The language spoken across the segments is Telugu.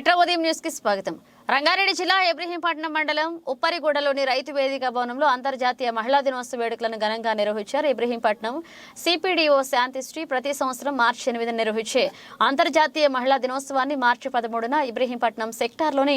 ఇట్రా ఉదయం న్యూస్కి స్వాగతం. రంగారెడ్డి జిల్లా ఇబ్రహీంపట్నం మండలం ఉప్పరిగూడలోని రైతు వేదిక భవనంలో అంతర్జాతీయ మహిళా దినోత్సవ వేడుకలను ఘనంగా నిర్వహించారు ఇబ్రహీంపట్నం సిపిడిఓ శాంతిశ్రీ ప్రతి సంవత్సరం మార్చి ఎనిమిది నిర్వహించే అంతర్జాతీయ మహిళా దినోత్సవాన్ని మార్చి పదమూడున ఇబ్రహీంపట్నం సెక్టార్లోని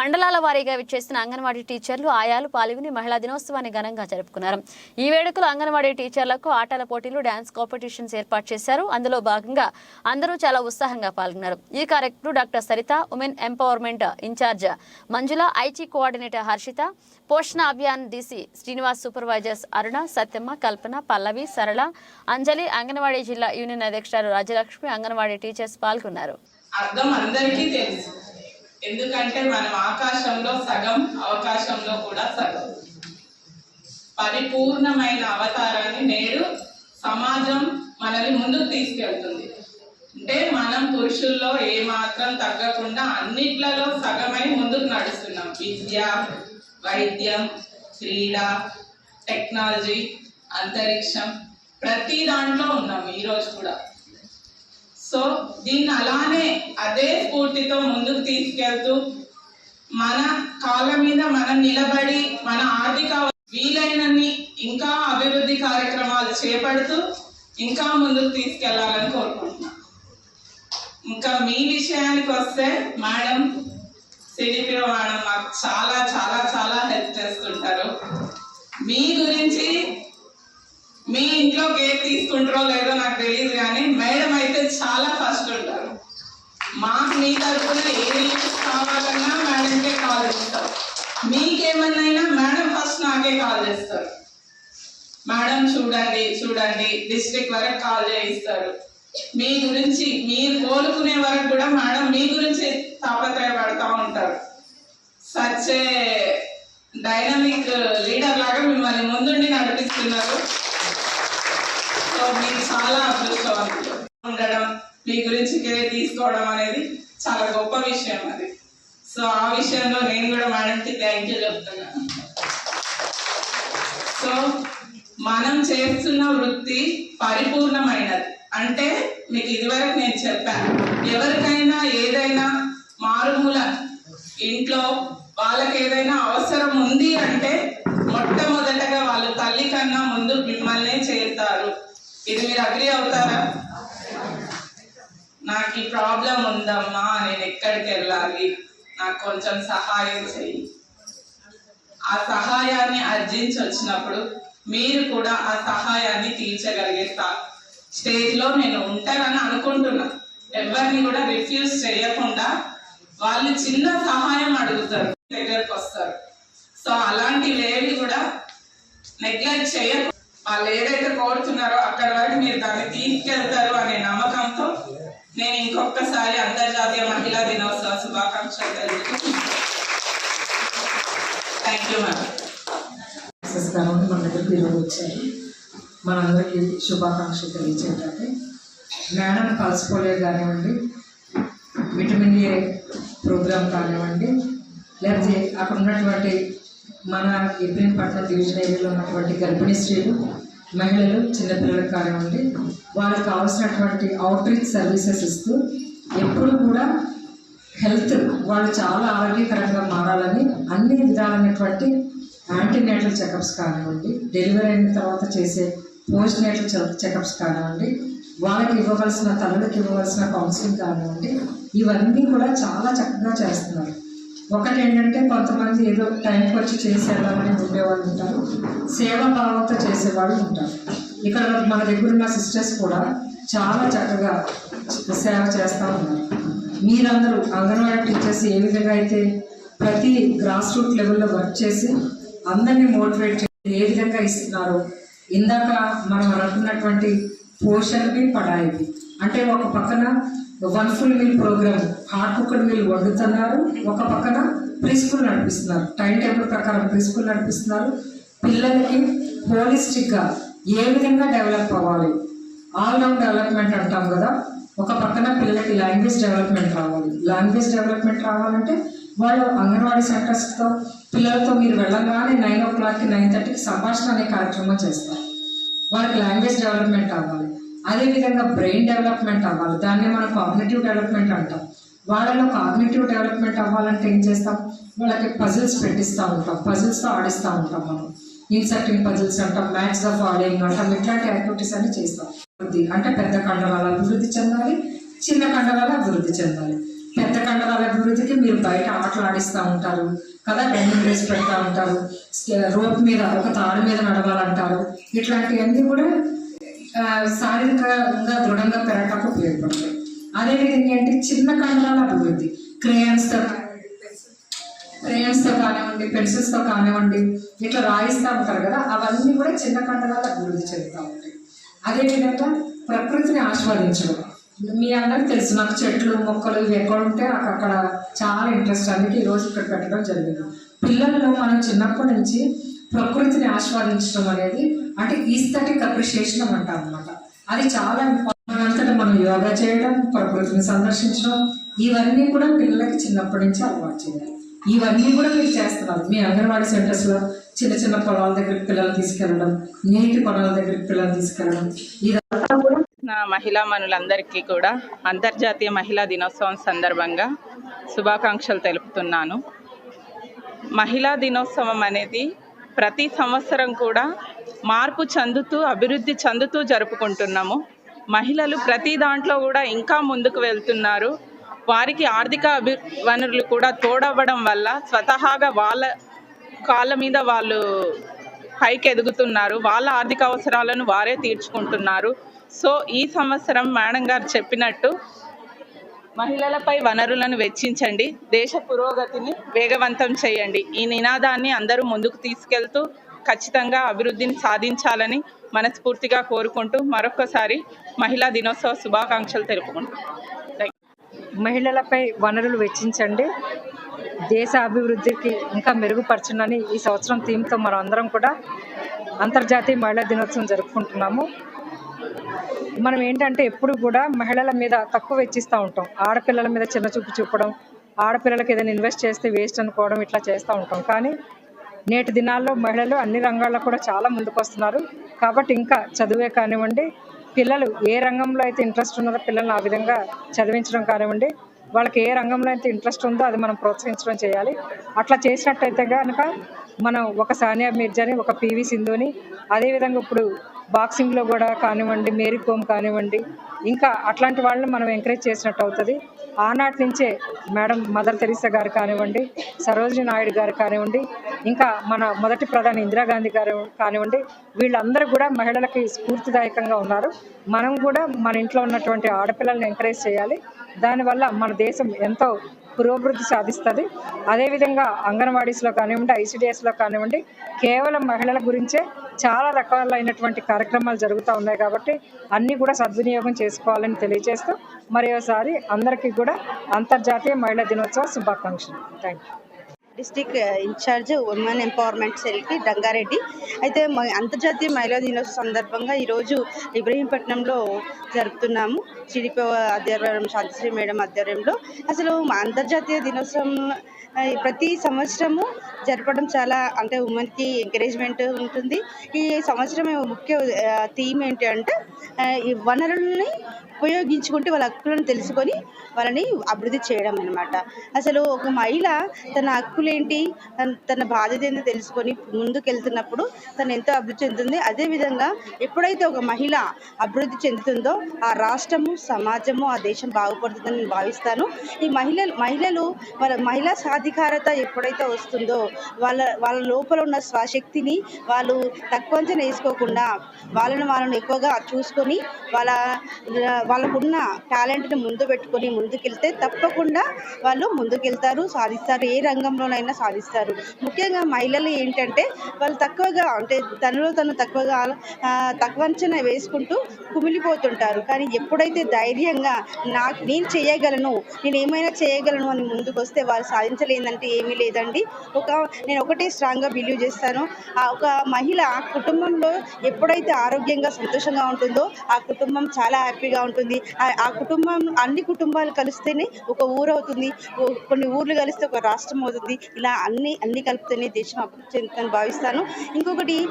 మండలాల వారీగా విచ్చేసిన అంగన్వాడీ టీచర్లు ఆయాలు పాల్గొని మహిళా దినోత్సవాన్ని ఘనంగా జరుపుకున్నారు. ఈ వేడుకలో అంగన్వాడీ టీచర్లకు ఆటల పోటీలు డ్యాన్స్ కాంపిటీషన్స్ ఏర్పాటు చేశారు. అందులో భాగంగా అందరూ చాలా ఉత్సాహంగా పాల్గొన్నారు. ఈ కార్యక్రమంలో doctor Saritha women empowerment incharge Manjula IT coordinator Harshitha Poshan Abhiyan DC Srinivas supervisors Aruna Satyamma Kalpana Pallavi Sarala Anjali anganwadi జిల్లా యూనియన్ అధ్యక్షురాలు రాజలక్ష్మి అంగన్వాడీ టీచర్స్ పాల్గొన్నారు. అర్థం అందరికీ తెలుసు. ఎందుకంటే మనం ఆకాశంలో సగం అవకాశంలో కూడా సగం. పరిపూర్ణమైన అవతారాన్ని నేడు సమాజం మనల్ని ముందుకు తీసుకెళ్తుంది. అంటే మనం పురుషుల్లో ఏ మాత్రం తగ్గకుండా అన్నిట్లలో సగమై ముందుకు నడుస్తున్నాం. విద్య వైద్యం క్రీడ టెక్నాలజీ అంతరిక్షం ప్రతి దాంట్లో ఉన్నాం ఈరోజు కూడా. సో దీన్ని అలానే అదే స్ఫూర్తితో ముందుకు తీసుకెళ్తూ మన కాళ్ళ మీద మనం నిలబడి మన ఆర్థిక వీలైనన్ని ఇంకా అభివృద్ధి కార్యక్రమాలు చేపడుతూ ఇంకా ముందుకు తీసుకెళ్ళాలని కోరుకుంటున్నాను ఇంకా మీ విషయానికి వస్తే మేడం సిడిపిఓ మేడం మాకు చాలా చాలా చాలా హెల్ప్ చేస్తుంటారు. మీ గురించి మీ ఇంట్లో కేర్ తీసుకుంటారో లేదో నాకు తెలియదు కానీ మేడం అయితే చాలా ఫస్ట్ ఉంటారు. మాకు మీ తరఫున ఏ రిలీఫ్ కావాలన్నా మేడంకే కాల్ చేస్తారు. మీకేమన్నైనా మేడం ఫస్ట్ నాకే కాల్ చేస్తారు. మేడం చూడండి చూడండి డిస్ట్రిక్ట్ వరకు కాల్ చేయిస్తారు. మీ గురించి మీరు కోలుకునే వరకు కూడా మేడం మీ గురించి తాపత్రయపడతా ఉంటారు. సచ్చే డైనమిక్ లీడర్ లాగా మిమ్మల్ని ముందుండి నడిపిస్తున్నారు. సో మీరు చాలా అదృష్టవంతులు. ఉండడం మీ గురించి కేర్ తీసుకోవడం అనేది చాలా గొప్ప విషయం అది. సో ఆ విషయంలో నేను కూడా మేడంకి థ్యాంక్ యూ చెప్తున్నాను. సో మనం చేస్తున్న వృత్తి పరిపూర్ణమైనది. అంటే మీకు ఇదివరకు నేను చెప్పాను. ఎవరికైనా ఏదైనా మారుమూల ఇంట్లో వాళ్ళకి ఏదైనా అవసరం ఉంది అంటే మొట్టమొదటగా వాళ్ళు తల్లి కన్నా ముందు మిమ్మల్నే చేరుతారు. ఇది మీరు అగ్రి అవుతారా? నాకు ఈ ప్రాబ్లం ఉందమ్మా నేను ఎక్కడికి వెళ్ళాలి? నాకు కొంచెం సహాయం చెయ్యి. ఆ సహాయాన్ని అర్జించి వచ్చినప్పుడు మీరు కూడా ఆ సహాయాన్ని తీర్చగలిగే స్టేజ్లో నేను ఉంటానని అనుకుంటున్నా. ఎవరిని కూడా రిఫ్యూజ్ చేయకుండా వాళ్ళు చిన్న సహాయం అడుగుతారు దగ్గరకు వస్తారు. సో అలాంటివి ఏవి కూడా నెగ్లెక్ట్ చేయ వాళ్ళు ఏదైతే కోరుతున్నారో అక్కడ వరకు మీరు దాన్ని తీసుకెళ్తారు అనే నమ్మకంతో నేను ఇంకొకసారి అంతర్జాతీయ మహిళా దినోత్సవ శుభాకాంక్షలు తెలుపుతున్నాను థ్యాంక్ యూ మ్యామ్ మన దగ్గరికి ఈరోజు వచ్చారు. మనందరికీ శుభాకాంక్షలు తెలియచేయడానికి మేడం పల్స్పోలియో కానివ్వండి విటమిన్ ఏ ప్రోగ్రామ్ కానివ్వండి లేకపోతే అక్కడ ఉన్నటువంటి మన ఇబ్రహీంపట్నం డివిజన్ ఏరియాలో ఉన్నటువంటి గర్భిణీ స్త్రీలు మహిళలు చిన్నపిల్లలకు కానివ్వండి వాళ్ళకి కావాల్సినటువంటి అవుట్రీచ్ సర్వీసెస్ ఇస్తూ ఎప్పుడు కూడా హెల్త్ వాళ్ళు చాలా ఆరోగ్యకరంగా మారాలని అన్ని విధాలైనటువంటి యాంటీనేటల్ చెకప్స్ కానివ్వండి డెలివరీ అయిన తర్వాత చేసే పోస్ట్ నేటల్ చెకప్స్ కానివ్వండి వాళ్ళకి ఇవ్వవలసిన తల్లులకు ఇవ్వవలసిన కౌన్సిలింగ్ కానివ్వండి ఇవన్నీ కూడా చాలా చక్కగా చేస్తున్నారు. ఒకటి ఏంటంటే కొంతమంది ఏదో టైంకి వచ్చి చేసేద్దామని ఉండేవాళ్ళు ఉంటారు సేవా భావంతో చేసేవాళ్ళు ఉంటారు. ఇక్కడ మన దగ్గర ఉన్న సిస్టర్స్ కూడా చాలా చక్కగా సేవ చేస్తూ ఉన్నారు. మీరందరూ అంగన్వాడీ టీచర్స్ ఏ విధంగా అయితే ప్రతి గ్రాస్ రూట్ లెవెల్లో వర్క్ చేసి అందరినీ మోటివేట్ చేసి ఏ విధంగా ఇస్తున్నారో ఇందాక మనం అనుకున్నటువంటి పోషణవి పడాయివి అంటే ఒక పక్కన one full meal program hot cooked meal వండుతున్నారు. ఒక పక్కన ప్రీ స్కూల్ నడిపిస్తున్నారు. టైం టేబుల్ ప్రకారం ప్రీ స్కూల్ నడిపిస్తున్నారు. పిల్లలకి హోలిస్టిక్గా ఏ విధంగా డెవలప్ అవ్వాలి? ఆల్ రౌండ్ డెవలప్మెంట్ అంటాం కదా. ఒక పక్కన పిల్లలకి లాంగ్వేజ్ డెవలప్మెంట్ రావాలి. లాంగ్వేజ్ డెవలప్మెంట్ రావాలంటే వాళ్ళు అంగన్వాడీ సెంటర్స్తో పిల్లలతో మీరు వెళ్ళగానే నైన్ ఓ క్లాక్కి నైన్ థర్టీకి సంభాషణ అనే కార్యక్రమం చేస్తారు. వాళ్ళకి లాంగ్వేజ్ డెవలప్మెంట్ అవ్వాలి. అదేవిధంగా బ్రెయిన్ డెవలప్మెంట్ అవ్వాలి. దాన్ని మనం కాగ్నేటివ్ డెవలప్మెంట్ అంటాం. వాళ్ళలో కాగ్నేటివ్ డెవలప్మెంట్ అవ్వాలంటే ఏం చేస్తాం? వాళ్ళకి పజిల్స్ పెట్టిస్తూ ఉంటాం. పజిల్స్తో ఆడిస్తూ ఉంటాం మనం. ఇన్సర్టింగ్ పజిల్స్ అంటాం మ్యాథ్స్ ఆఫ్ ఆడింగ్ అంటాం ఇట్లాంటి యాక్టివిటీస్ అన్ని చేస్తాం. అంటే పెద్ద కండరాల అభివృద్ధి చెందాలి చిన్న కండరాల అభివృద్ధి చెందాలి. పెద్ద అభివృద్ధికి మీరు బయట ఆటలాడిస్తూ ఉంటారు కదా డైనింగ్ రేస్ పెడతా ఉంటారు రోప్ మీద ఒక తాడు మీద నడవాలంటారు. ఇట్లాంటివన్నీ కూడా శారీరకంగా దృఢంగా పెరగటానికి ఉపయోగపడతాయి. అదేవిధంగా ఏంటి? చిన్న కండరాల అభివృద్ధి. క్రేయన్స్తో క్రేయన్స్తో కానివ్వండి పెన్సిల్స్తో కానివ్వండి ఇట్లా రాయిస్తూ ఉంటారు కదా అవన్నీ కూడా చిన్న కండరాల అభివృద్ధి చెందుతూ ఉంటాయి. అదేవిధంగా ప్రకృతిని ఆస్వాదించడం. మీ అందరికి తెలుసు నాకు చెట్లు మొక్కలు ఇవి ఎక్కడ ఉంటే నాకు అక్కడ చాలా ఇంట్రెస్ట్ అందుకే ఈరోజు ఇక్కడ పెట్టడం జరిగింది. పిల్లలను మనం చిన్నప్పటి నుంచి ప్రకృతిని ఆస్వాదించడం అనేది అంటే ఈస్థెటిక్ అప్రిషియేషన్ అంటాం అనమాట అది చాలా ఇంపార్టెంట్ మనం యోగా చేయడం ప్రకృతిని సందర్శించడం ఇవన్నీ కూడా పిల్లలకి చిన్నప్పటి నుంచి అలవాటు చేయాలి. ఇవన్నీ కూడా మీరు చేస్తున్నారు. మీ అంగన్వాడీ సెంటర్స్లో చిన్న చిన్న పొలాల దగ్గరికి పిల్లలు తీసుకెళ్ళడం నీటి పొలాల దగ్గరికి పిల్లలు తీసుకెళ్ళడం ఇదంతా కూడా నా మహిళా మనులందరికీ కూడా అంతర్జాతీయ మహిళా దినోత్సవం సందర్భంగా శుభాకాంక్షలు తెలుపుతున్నాను. మహిళా దినోత్సవం అనేది ప్రతి సంవత్సరం కూడా మార్పు చెందుతూ అభివృద్ధి చెందుతూ జరుపుకుంటున్నాము. మహిళలు ప్రతి దాంట్లో కూడా ఇంకా ముందుకు వెళ్తున్నారు. వారికి ఆర్థిక అభి వనరులు కూడా తోడవ్వడం వల్ల స్వతహాగా వాళ్ళ కాళ్ళ మీద వాళ్ళు పైకి ఎదుగుతున్నారు వాళ్ళ ఆర్థిక అవసరాలను వారే తీర్చుకుంటున్నారు. సో ఈ సంవత్సరం మేడం గారు చెప్పినట్టు మహిళలపై వనరులను వెచ్చించండి దేశ పురోగతిని వేగవంతం చేయండి. ఈ నినాదాన్ని అందరూ ముందుకు తీసుకెళ్తూ ఖచ్చితంగా అభివృద్ధిని సాధించాలని మనస్ఫూర్తిగా కోరుకుంటూ మరొకసారి మహిళా దినోత్సవ శుభాకాంక్షలు తెలుపుకుంటాం మహిళలపై వనరులు వెచ్చించండి దేశ అభివృద్ధికి ఇంకా మెరుగుపరచునని ఈ సంవత్సరం థీమ్తో మనం అందరం కూడా అంతర్జాతీయ మహిళా దినోత్సవం జరుపుకుంటున్నాము. మనం ఏంటంటే ఎప్పుడు కూడా మహిళల మీద తక్కువ వెచ్చిస్తూ ఉంటాం. ఆడపిల్లల మీద చిన్న చూపు చూపడం ఆడపిల్లలకి ఏదైనా ఇన్వెస్ట్ చేస్తే వేస్ట్ అనుకోవడం ఇట్లా చేస్తూ ఉంటాం. కానీ నేటి దినాల్లో మహిళలు అన్ని రంగాల్లో కూడా చాలా ముందుకు వస్తున్నారు కాబట్టి ఇంకా చదువే కానివ్వండి పిల్లలు ఏ రంగంలో అయితే ఇంట్రెస్ట్ ఉన్నారో పిల్లల్ని ఆ విధంగా చదివించడం కానివ్వండి వాళ్ళకి ఏ రంగంలో అయితే ఇంట్రెస్ట్ ఉందో అది మనం ప్రోత్సహించడం చేయాలి. అట్లా చేసినట్టయితే కనుక మనం ఒక సానియా మిర్జాని ఒక పివి సింధుని అదేవిధంగా ఇప్పుడు బాక్సింగ్లో కూడా కానివ్వండి మేరీ కోమ్ కానివ్వండి ఇంకా అట్లాంటి వాళ్ళని మనం ఎంకరేజ్ చేసినట్టు అవుతుంది. ఆనాటి నుంచే మేడం మదర్ తెరీసా గారు కానివ్వండి సరోజిని నాయుడు గారు కానివ్వండి ఇంకా మన మొదటి ప్రధాని ఇందిరాగాంధీ గారు కానివ్వండి వీళ్ళందరూ కూడా మహిళలకి స్ఫూర్తిదాయకంగా ఉన్నారు. మనం కూడా మన ఇంట్లో ఉన్నటువంటి ఆడపిల్లల్ని ఎంకరేజ్ చేయాలి. దానివల్ల మన దేశం ఎంతో పురోభివృద్ధి సాధిస్తుంది. అదేవిధంగా అంగన్వాడీస్లో కానివ్వండి ఐసిడిఎస్లో కానివ్వండి కేవలం మహిళల గురించే చాలా రకాలైనటువంటి కార్యక్రమాలు జరుగుతూ ఉన్నాయి కాబట్టి అన్నీ కూడా సద్వినియోగం చేసుకోవాలని తెలియజేస్తూ మరోసారి అందరికీ కూడా అంతర్జాతీయ మహిళా దినోత్సవ శుభాకాంక్షలు. Thank you district incharge women empowerment సెల్కి డంగారెడ్డి అయితే అంతర్జాతీయ మహిళా దినోత్సవం సందర్భంగా ఈరోజు ఇబ్రహీంపట్నంలో జరుపుతున్నాము. టీడీపీ ఆధ్వర్యం శాంతిశ్రీ మేడం ఆధ్వర్యంలో. అసలు మా అంతర్జాతీయ దినోత్సవం ప్రతి సంవత్సరము జరపడం చాలా అంటే ఉమెన్కి ఎంకరేజ్మెంట్ ఉంటుంది. ఈ సంవత్సరం ముఖ్య థీమ్ ఏంటి అంటే ఈ వనరులని ఉపయోగించుకుంటే వాళ్ళ హక్కులను తెలుసుకొని వాళ్ళని అభివృద్ధి చేయడం అనమాట అసలు ఒక మహిళ తన హక్కులేంటి తన- తన బాధ్యత ఏంటో తెలుసుకొని ముందుకెళ్తున్నప్పుడు తను ఎంతో అభివృద్ధి చెందుతుంది. అదేవిధంగా ఎప్పుడైతే ఒక మహిళ అభివృద్ధి చెందుతుందో ఆ రాష్ట్రము సమాజము ఆ దేశం బాగుపడుతుందని నేను భావిస్తాను. ఈ మహిళలు మహిళలు వాళ్ళ మహిళా సాధికారత ఎప్పుడైతే వస్తుందో వాళ్ళ వాళ్ళ లోపల ఉన్న స్వశక్తిని వాళ్ళు తక్కువ అంచనా వేసుకోకుండా వాళ్ళని వాళ్ళని ఎక్కువగా చూసుకొని వాళ్ళ వాళ్ళకున్న టాలెంట్ని ముందు పెట్టుకొని ముందుకెళ్తే తప్పకుండా వాళ్ళు ముందుకెళ్తారు సాధిస్తారు. ఏ రంగంలోనైనా సాధిస్తారు. ముఖ్యంగా మహిళలు ఏంటంటే వాళ్ళు తక్కువగా అంటే తనలో తను తక్కువగా తక్కువ అంచనా వేసుకుంటూ కుమిలిపోతుంటారు. కానీ ఎప్పుడైతే ధైర్యంగా నాకు నేను చేయగలను నేను ఏమైనా చేయగలను అని ముందుకు వస్తే వాళ్ళు ఏంటంటే ఏమీ లేదండి. ఒక నేను ఒకటే స్ట్రాంగ్గా బిలీవ్ చేస్తాను. ఆ ఒక మహిళ కుటుంబంలో ఎప్పుడైతే ఆరోగ్యంగా సంతోషంగా ఉంటుందో ఆ కుటుంబం చాలా హ్యాపీగా ఉంటుంది. ఆ- ఆ కుటుంబం అన్ని కుటుంబాలు కలిస్తేనే ఒక ఊరు అవుతుంది. కొన్ని ఊర్లు కలిస్తే ఒక రాష్ట్రం అవుతుంది. ఇలా అన్ని అన్ని కలిపితేనే దేశం అభివృద్ధి చెందుతుందని భావిస్తాను. ఇంకొకటి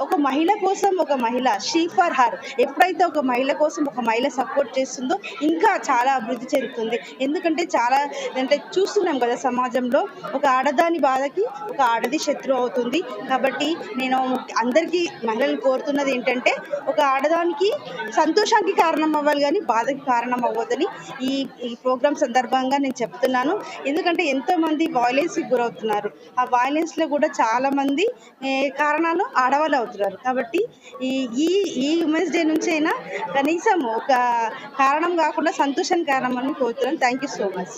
ఒక మహిళ కోసం ఒక మహిళ షీ ఫర్ హర్ ఎప్పుడైతే ఒక మహిళ కోసం ఒక మహిళ సపోర్ట్ చేస్తుందో ఇంకా చాలా అభివృద్ధి చెందుతుంది. ఎందుకంటే చాలా అంటే చూస్తున్నాం కదా సమాజంలో ఒక ఆడదాని బాధకి ఒక ఆడది శత్రువు అవుతుంది. కాబట్టి నేను అందరికీ మహిళలు కోరుతున్నది ఏంటంటే ఒక ఆడదానికి సంతోషానికి కారణం అవ్వాలి కానీ బాధకి కారణం అవ్వదని ఈ ఈ ప్రోగ్రామ్ సందర్భంగా నేను చెప్తున్నాను. ఎందుకంటే ఎంతోమంది వాయిలెన్స్కి గురవుతున్నారు. ఆ వాయిలెన్స్లో కూడా చాలామంది కారణాలు ఆడవాళ్ళు అవుతున్నారు. కాబట్టి ఈ ఈ ఈ ఉమెన్స్ డే నుంచి అయినా కనీసం ఒక కారణం కాకుండా సంతోషానికి కారణం అని కోరుతున్నాను. Thank you so much